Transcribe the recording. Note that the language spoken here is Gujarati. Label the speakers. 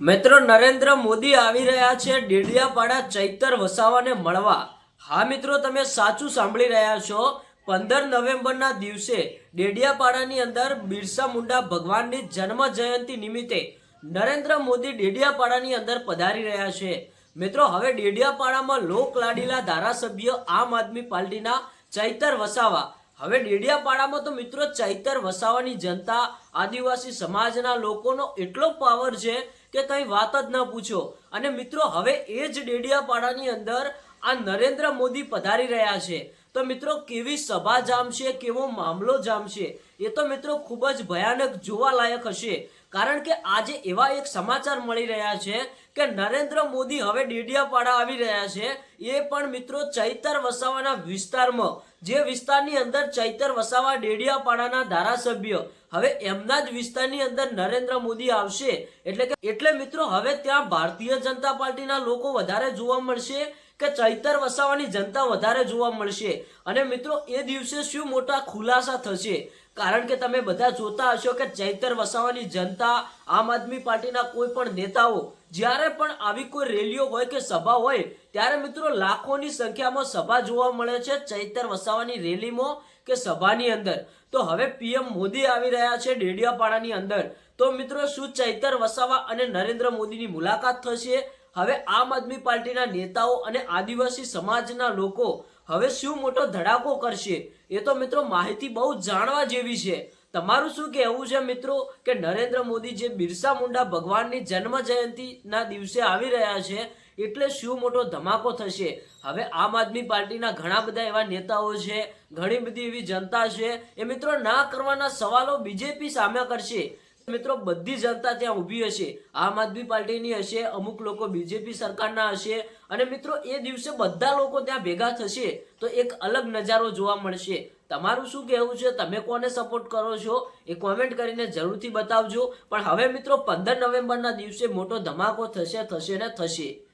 Speaker 1: મિત્રો, નરેન્દ્ર મોદી આવી રહ્યા છે ડેડિયાપાડા ચૈતર વસાવાને મળવા. હા મિત્રો, તમે સાચું સાંભળી રહ્યા છો. પંદર નવેમ્બરના દિવસે ડેડિયાપાડાની અંદર બિરસા મુંડા ભગવાનની જન્મ જયંતિ નિમિત્તે નરેન્દ્ર મોદી ડેડિયાપાડાની અંદર પધારી રહ્યા છે. મિત્રો, હવે ડેડિયાપાડામાં લોક લાડીલા ધારાસભ્ય આમ આદમી પાર્ટીના ચૈતર વસાવા હવે ડેડિયાપાડામાં તો મિત્રો ચૈતર વસાવાની જનતા, આદિવાસી સમાજના લોકોનો એટલો પાવર છે કે કંઈ વાત જ ન પૂછો. અને મિત્રો, હવે એ જ ડેડિયાપાડાની અંદર આ નરેન્દ્ર મોદી પધારી રહ્યા છે. તો મિત્રો, કેવી સભા જામશે, કેવો મામલો જામશે, એ તો મિત્રો ખૂબ જ ભયાનક જોવાલાયક હશે. કારણ કે આજે એવા એક સમાચાર મળી રહ્યા છે કે નરેન્દ્ર મોદી હવે ડેડિયાપાડા આવી રહ્યા છે. એ પણ મિત્રો ચૈતર વસાવાના વિસ્તારમાં, જે વિસ્તારની અંદર ચૈતર વસાવા ડેડિયાપાડાના ધારાસભ્ય. હવે એમના જ વિસ્તારની અંદર નરેન્દ્ર મોદી આવશે. એટલે કે, એટલે મિત્રો, હવે ત્યાં ભારતીય જનતા પાર્ટીના લોકો વધારે જોવા મળશે. કે ચૈતર વસાવાની જનતા વધારે જોવા મળશે. અને મિત્રો, એ દિવસે શું મોટા ખુલાસા થશે? કારણ કે તમે બધા જોતા હશો કે ચૈતર વસાવાની જનતા આમ આદમી પાર્ટીના કોઈ પણ નેતાઓ, જ્યારે પણ આવી કોઈ રેલીઓ હોય કે સભા હોય, ત્યારે મિત્રો લાખોની સંખ્યામાં સભા જોવા મળે છે ચૈતર વસાવાની રેલીમાં કે સભાની અંદર. તો હવે પીએમ મોદી આવી રહ્યા છે ડેડિયાપાડાની અંદર. તો મિત્રો, શું ચૈતર વસાવા અને નરેન્દ્ર મોદીની મુલાકાત થશે? હવે આમ આદમી પાર્ટીના નેતાઓ અને આદિવાસી સમાજના લોકો હવે શું મોટો ધડાકો કરશે? એ તો મિત્રો માહિતી બહુ જાણવા જેવી છે. તમારું શું કહેવું છે મિત્રો કે નરેન્દ્ર મોદી જે બિરસા મુંડા ભગવાનની જન્મ જયંતિના દિવસે આવી રહ્યા છે, એટલે શું મોટો ધમાકો થશે? હવે આમ આદમી પાર્ટીના ઘણા બધા એવા નેતાઓ છે, ઘણી બધી એવી જનતા છે, એ મિત્રો ના કરવાના સવાલો બીજેપી સામે કરશે. મિત્રો, બધી જનતા ત્યાં ઊભી હશે. આમ આદમી પાર્ટીની હશે, અમુક લોકો બીજેપી સરકારના હશે. અને મિત્રો, એ દિવસે બધા લોકો ત્યાં ભેગા થશે તો એક અલગ નજારો જોવા મળશે. તમારું શું કહેવું છે? તમે કોને સપોર્ટ કરો છો? એ કોમેન્ટ કરીને જરૂરથી બતાવજો. પણ હવે મિત્રો, પંદર નવેમ્બરના દિવસે મોટો ધમાકો થશે થશે ને થશે.